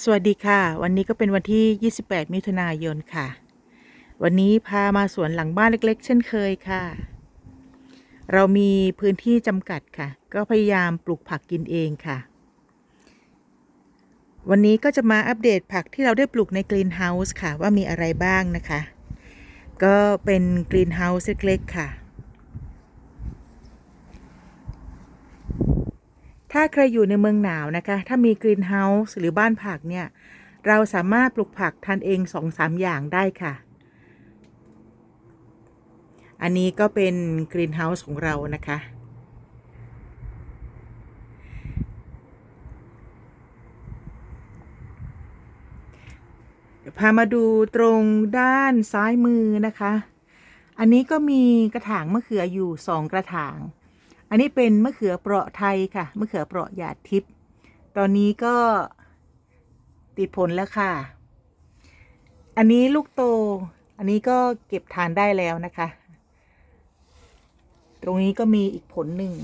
สวัสดีค่ะ วันนี้ก็เป็นวันที่ 28 มิถุนายนค่ะ วันนี้พามาสวนหลังบ้านเล็ก ๆ เช่นเคยค่ะ เรามีพื้นที่จำกัดค่ะ ก็พยายามปลูกผักกินเองค่ะ วันนี้ก็จะมาอัปเดตผักที่เราได้ปลูกในกรีนเฮาส์ค่ะ ว่ามีอะไรบ้างนะคะ ก็เป็นกรีนเฮาส์เล็กๆค่ะ ถ้าใครอยู่ในเมืองหนาวนะคะ ถ้ามีกรีนเฮาส์หรือบ้านผักเนี่ย เราสามารถปลูกผักทานเองสองสามอย่างได้ค่ะ อันนี้ก็เป็นกรีนเฮาส์ของเรานะคะ พามาดูตรงด้านซ้ายมือนะคะ อันนี้ก็มีกระถางมะเขืออยู่สองกระถาง อันนี้เป็นมะเขือเปราะไทยค่ะ มะเขือเปราะหยาดทิพย์ตอนนี้ก็ติดผลแล้วค่ะ อันนี้ลูกโต อันนี้ก็เก็บทานได้แล้วนะคะ ตรงนี้ก็มีอีกผลหนึ่ง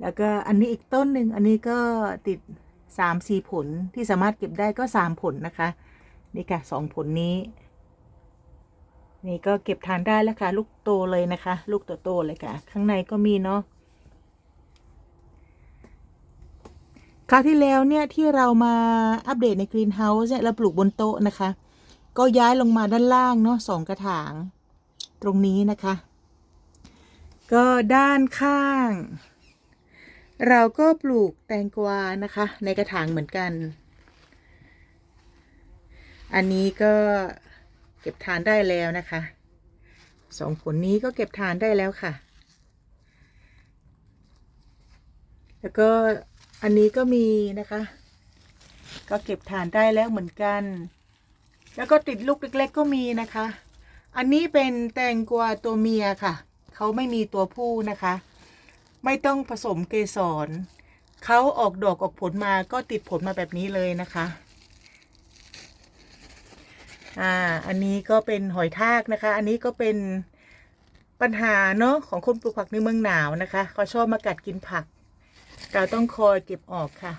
แล้วก็อันนี้อีกต้นหนึ่ง อันนี้ก็ติดสามสี่ผลที่สามารถเก็บได้ก็สามผลนะคะ นี่ค่ะสองผลนี้ นี่ก็เก็บทานได้แล้วค่ะ ลูกโตเลยนะคะ ลูกโตๆเลยค่ะ ข้างในก็มีเนาะคราวที่แล้วเนี่ยที่เรามาอัปเดตในกรีนเฮาส์เนี่ยเราปลูกบนโต๊ะนะคะ ก็ย้ายลงมาด้านล่างเนาะสองกระถาง ตรงนี้นะคะ ก็ด้านข้าง เราก็ปลูกแตงกวานะคะ ในกระถางเหมือนกัน อันนี้ก็ เก็บทานได้แล้วนะคะสองผลนี้ก็เก็บทานได้แล้วค่ะ แล้วก็อันนี้ก็มีนะคะ ก็เก็บทานได้แล้วเหมือนกัน แล้วก็ติดลูกเล็กๆก็มีนะคะ อันนี้เป็นแตงกวาตัวเมียค่ะ เขาไม่มีตัวผู้นะคะ ไม่ต้องผสมเกสรเขาออกดอกออกผลมาก็ติดผลมาแบบนี้เลยนะคะ อ่า อันนี้ก็เป็นหอยทากนะคะ อันนี้ก็เป็นปัญหาเนาะของคนปลูกผักในเมืองหนาวนะคะเขาชอบมากัดกินผัก เราต้องคอยเก็บออกค่ะ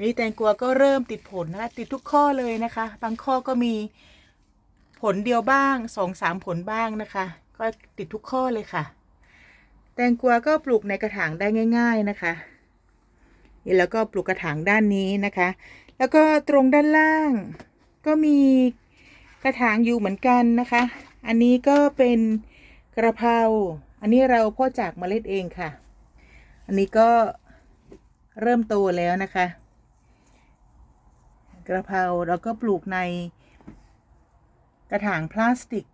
นี่แตงกวาก็เริ่มติดผลนะคะ ติดทุกข้อเลยนะคะ บางข้อก็มีผลเดียวบ้างสองสามผลบ้างนะคะ ก็ติดทุกข้อเลยค่ะ แตงกวาก็ปลูกในกระถางได้ง่าย ๆนะคะนี่แล้วก็ปลูกกระถางด้านนี้นะคะ แล้วก็ตรงด้านล่าง ก็มี กระถางอยู่เหมือนกันนะคะ อันนี้ก็เป็นกระเพรา อันนี้เราพ่อจากเมล็ดเองค่ะ อันนี้ก็เริ่มโตแล้วนะคะ กระเพราเราก็ปลูกในกระถางพลาสติก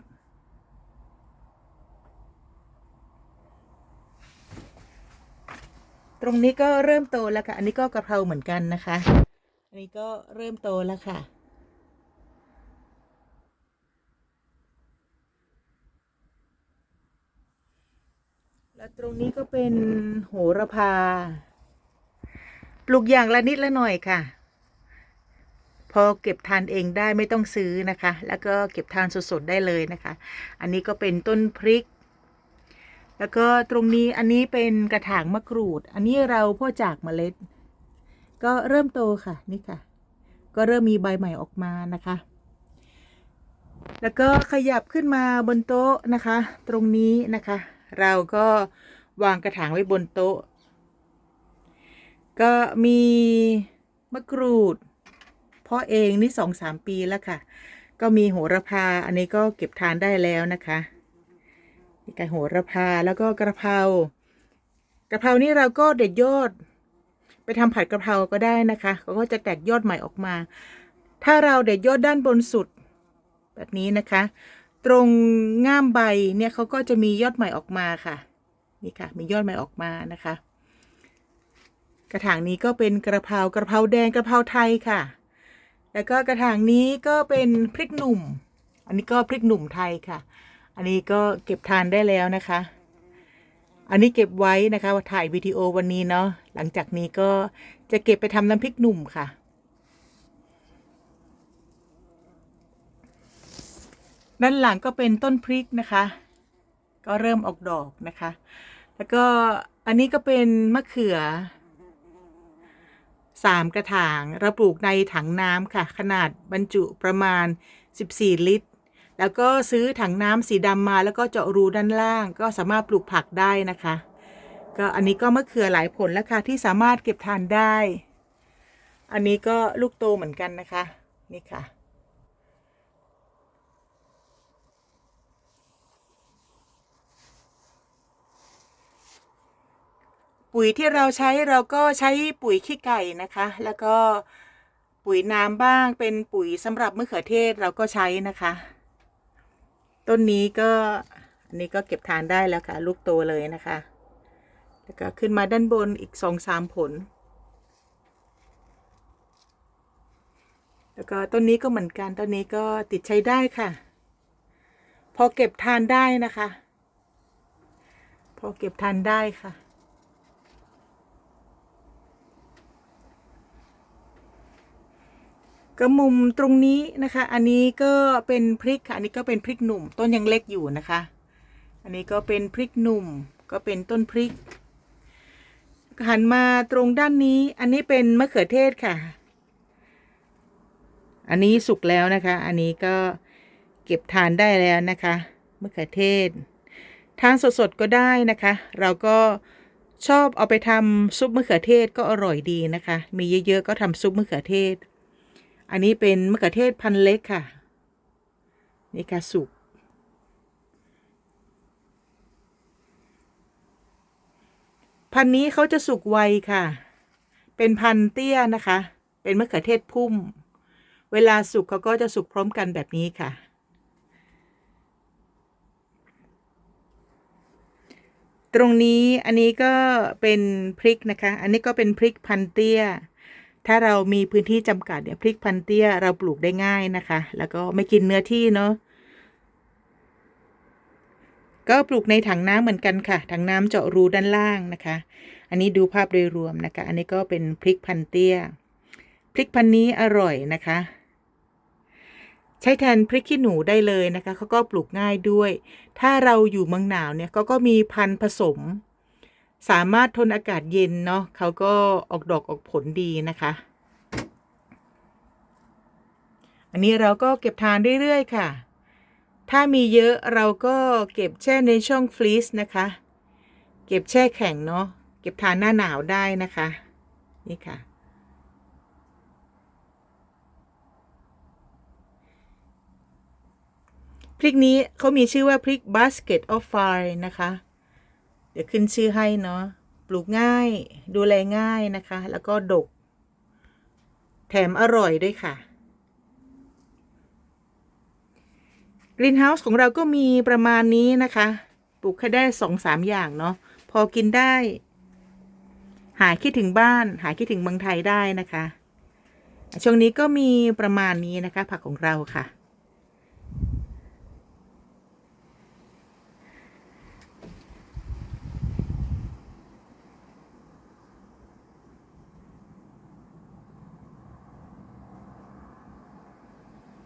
ตรงนี้ก็เริ่มโตแล้วค่ะ อันนี้ก็กระเพราเหมือนกันนะคะ อันนี้ก็เริ่มโตแล้วค่ะ แล้วตรงนี้ก็เป็นโหระพา ปลูกอย่างละนิดละหน่อยค่ะ พอเก็บทานเองได้ไม่ต้องซื้อนะคะ แล้วก็เก็บทานสดๆได้เลยนะคะ อันนี้ก็เป็นต้นพริก แล้วก็ตรงนี้อันนี้เป็นกระถางมะกรูด อันนี้เราพ่อจากเมล็ด ก็เริ่มโตค่ะนี่ค่ะ ก็เริ่มมีใบใหม่ออกมานะคะแล้วก็ขยับขึ้นมาบนโต๊ะนะคะ ตรงนี้นะคะ เราก็วางกระถางไว้บนโต๊ะ ก็มีมะกรูดเพาะเองนี่สองสามปีแล้วค่ะ ก็มีโหระพาอันนี้ก็เก็บทานได้แล้วนะคะมีไก่โหระพาแล้วก็กระเพรากระเพรานี่เราก็เด็ดยอด ไปทำผัดกระเพราก็ได้นะคะเขาก็จะแตกยอดใหม่ออกมา ถ้าเราเด็ดยอดด้านบนสุด แบบนี้นะคะ ตรงง่ามใบเนี่ยเขาก็จะมียอดใหม่ออกมาค่ะ นี่ค่ะ มียอดใหม่ออกมานะคะ กระถางนี้ก็เป็นกระเพรากระเพราแดงกระเพราไทยค่ะ แล้วก็กระถางนี้ก็เป็นพริกหนุ่ม อันนี้ก็พริกหนุ่มไทยค่ะ อันนี้ก็เก็บทานได้แล้วนะคะ อันนี้เก็บไว้นะคะถ่ายวิดีโอวันนี้เนาะหลังจากนี้ก็จะเก็บไปทำน้ำพริกหนุ่มค่ะ ด้านหลังก็เป็นต้นพริกนะคะ ก็เริ่มออกดอกนะคะ แล้วก็อันนี้ก็เป็นมะเขือสามกระถางเราปลูกในถังน้ำค่ะ ขนาดบรรจุประมาณ 14 ลิตร แล้วก็ซื้อถังน้ำสีดำมาแล้วก็เจาะรูด้านล่าง ก็สามารถปลูกผักได้นะคะ ก็อันนี้ก็มะเขือหลายผลแล้วค่ะที่สามารถเก็บทานได้ อันนี้ก็ลูกโตเหมือนกันนะคะ นี่ค่ะ ปุ๋ยที่เราใช้เราก็ใช้ปุ๋ยขี้ไก่นะคะ แล้วก็ปุ๋ยน้ำบ้างเป็นปุ๋ยสำหรับมะเขือเทศเราก็ใช้นะคะ ต้นนี้ก็อันนี้ก็เก็บทานได้แล้วค่ะ ลูกโตเลยนะคะ แล้วก็ขึ้นมาด้านบนอีกสองสามผล แล้วก็ต้นนี้ก็เหมือนกันต้นนี้ก็ติดใช้ได้ค่ะ พอเก็บทานได้นะคะ พอเก็บทานได้ค่ะ ก็มุมตรงนี้นะคะ อันนี้ก็เป็นพริกค่ะอันนี้ก็เป็นพริกหนุ่ม ต้นยังเล็กอยู่นะคะ อันนี้ก็เป็นพริกหนุ่ม ก็เป็นต้นพริก หันมาตรงด้านนี้ อันนี้เป็นมะเขือเทศค่ะ อันนี้สุกแล้วนะคะ อันนี้ก็เก็บทานได้แล้วนะคะมะเขือเทศ ทานสดๆก็ได้นะคะ เราก็ชอบเอาไปทำซุปมะเขือเทศก็อร่อยดีนะคะ มีเยอะๆก็ทำซุปมะเขือเทศ อันนี้เป็นมะเขือเทศพันเล็กค่ะ นี่ค่ะสุก พันนี้เขาจะสุกไวค่ะ เป็นพันเตี้ยนะคะ เป็นมะเขือเทศพุ่ม เวลาสุกเขาก็จะสุกพร้อมกันแบบนี้ค่ะตรงนี้อันนี้ก็เป็นพริกนะคะ อันนี้ก็เป็นพริกพันเตี้ย ถ้าเรามีพื้นที่จำกัดเนี่ยพริกพันเตี้ยเราปลูกได้ง่ายนะคะ แล้วก็ไม่กินเนื้อที่เนาะก็ปลูกในถังน้ำเหมือนกันค่ะ ถังน้ำเจาะรูด้านล่างนะคะ อันนี้ดูภาพโดยรวมนะคะ อันนี้ก็เป็นพริกพันเตี้ย พริกพันนี้อร่อยนะคะ ใช้แทนพริกขี้หนูได้เลยนะคะเขาก็ปลูกง่ายด้วย ถ้าเราอยู่เมืองหนาวเนี่ยเขาก็มีพันธุ์ผสม สามารถทนอากาศเย็นเนาะเขาก็ออกดอกออกผลดีนะคะ อันนี้เราก็เก็บทานเรื่อยๆค่ะ ถ้ามีเยอะเราก็เก็บแช่ในช่องฟรีซนะคะ เก็บแช่แข็งเนาะเก็บทานหน้าหนาวได้นะคะ นี่ค่ะพริกนี้เขามีชื่อว่าพริก basket of fire นะคะ เดี๋ยวขึ้นชื่อให้เนาะปลูกง่าย ดูแลง่ายนะคะ แล้วก็ดก แถมอร่อยด้วยค่ะกรีนเฮาส์ของเราก็มีประมาณนี้นะคะ ปลูกแค่ได้สองสามอย่างเนาะพอกินได้ หายคิดถึงบ้าน หายคิดถึงเมืองไทยได้นะคะ ช่วงนี้ก็มีประมาณนี้นะคะ ผักของเราค่ะ